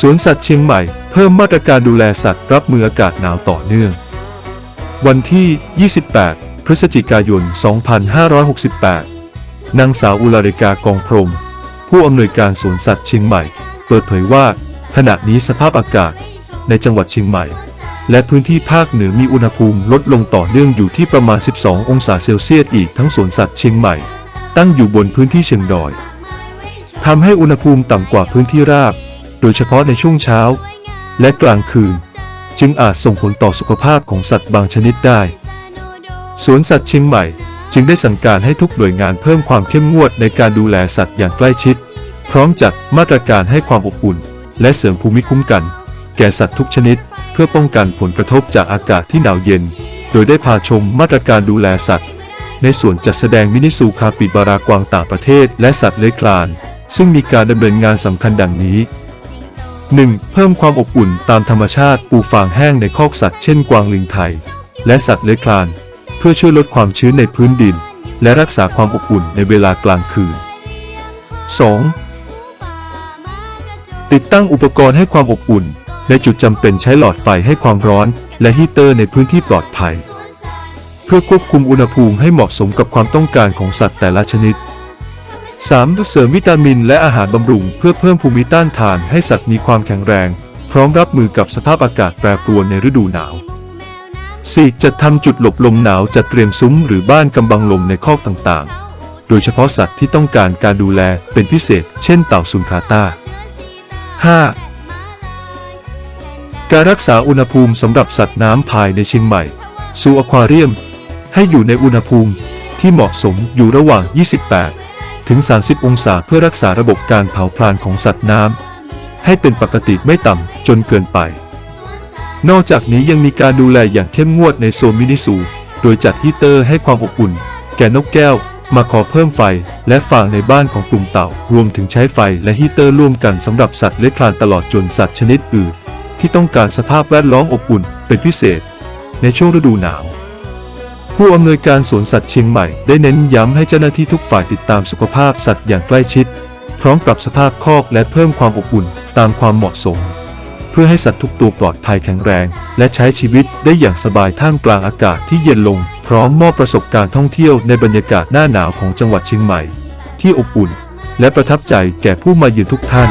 สวนสัตว์เชียงใหม่ เพิ่มมาตรการดูแลสัตว์รับมืออากาศหนาวต่อเนื่อง วันที่ 28 พฤศจิกายน 2568 นางสาวอุลาริกากองพรม ผู้อำนวยการสวนสัตว์เชียงใหม่ เปิดเผยว่า ขณะนี้สภาพอากาศในจังหวัดเชียงใหม่ และพื้นที่ภาคเหนือมีอุณหภูมิลดลงต่อเนื่องอยู่ที่ประมาณ 12 องศาเซลเซียสอีกทั้งสวนสัตว์เชียงใหม่ ตั้งอยู่บนพื้นที่เชิงดอยทำให้อุณหภูมิต่ำกว่าพื้นที่ราบ โดยเฉพาะในช่วงเช้า และกลางคืน จึงอาจส่งผลต่อสุขภาพของสัตว์บางชนิดได้ สวนสัตว์เชียงใหม่จึงได้สั่งการให้ทุกหน่วยงานเพิ่มความเข้มงวดในการดูแลสัตว์อย่างใกล้ชิด พร้อมจัดมาตรการให้ความอบอุ่น และเสริมภูมิคุ้มกัน แก่สัตว์ทุกชนิด เพื่อป้องกันผลกระทบจากอากาศที่หนาวเย็น โดยได้พาชมมาตรการดูแลสัตว์ ในส่วนจัดแสดงมินิซูคาปิบารากวางต่างประเทศ และสัตว์เลื้อยคลาน ซึ่งมีการดำเนินงานสำคัญดังนี้ 1. เพิ่มความอบอุ่นตามธรรมชาติปูฟางแห้งในคอกสัตว์เช่นกวางลิงไทย และสัตว์เลื้อยคลาน เพื่อช่วยลดความชื้นในพื้นดิน และรักษาความอบอุ่นในเวลากลางคืน 2. ติดตั้งอุปกรณ์ให้ความอบอุ่น ในจุดจำเป็นใช้หลอดไฟให้ความร้อน และฮีเตอร์ในพื้นที่ปลอดภัย เพื่อควบคุมอุณหภูมิให้เหมาะสมกับความต้องการของสัตว์แต่ละชนิด 3. เสริมวิตามินและอาหารบำรุง เพื่อเพิ่มภูมิต้านทานให้สัตว์มีความแข็งแรง พร้อมรับมือกับสภาพอากาศแปรปรวนในฤดูหนาว 4. จัดทำจุดหลบลมหนาวจัดเตรียมซุ้มหรือบ้านกำบังลมในคอกต่างๆ โดยเฉพาะสัตว์ที่ต้องการการดูแลเป็นพิเศษ เช่นเต่าซุนคาตา 5. การรักษาอุณหภูมิสำหรับสัตว์น้ำภายในเชียงใหม่ซูอควาเรียม ให้อยู่ในอุณหภูมิที่เหมาะสมอยู่ระหว่าง 28 ถึง 30 องศาเพื่อรักษาระบบการเผาผลาญของสัตว์น้ำให้เป็นปกติไม่ต่ำจนเกินไป นอกจากนี้ยังมีการดูแลอย่างเข้มงวดในโซนมินิซูโดยจัดฮีเตอร์ให้ความอบอุ่น แก่นกแก้ว มาขอเพิ่มไฟและฟางในบ้านของกลุ่มเต่า รวมถึงใช้ไฟและฮีเตอร์ร่วมกันสำหรับสัตว์เลื้อยคลานตลอดจนสัตว์ชนิดอื่น ที่ต้องการสภาพแวดล้อมอบอุ่นเป็นพิเศษ ในช่วงฤดูหนาว ผู้อำนวยการสวนสัตว์เชียงใหม่ได้เน้นย้ำให้เจ้าหน้าที่ทุกฝ่ายติดตามสุขภาพสัตว์อย่างใกล้ชิด พร้อมปรับสภาพคอกและเพิ่มความอบอุ่นตามความเหมาะสม เพื่อให้สัตว์ทุกตัวปลอดภัยแข็งแรง และใช้ชีวิตได้อย่างสบายท่ามกลางอากาศที่เย็นลง พร้อมมอบประสบการณ์ท่องเที่ยวในบรรยากาศหน้าหนาวของจังหวัดเชียงใหม่ ที่อบอุ่น และประทับใจแก่ผู้มาเยือนทุกท่าน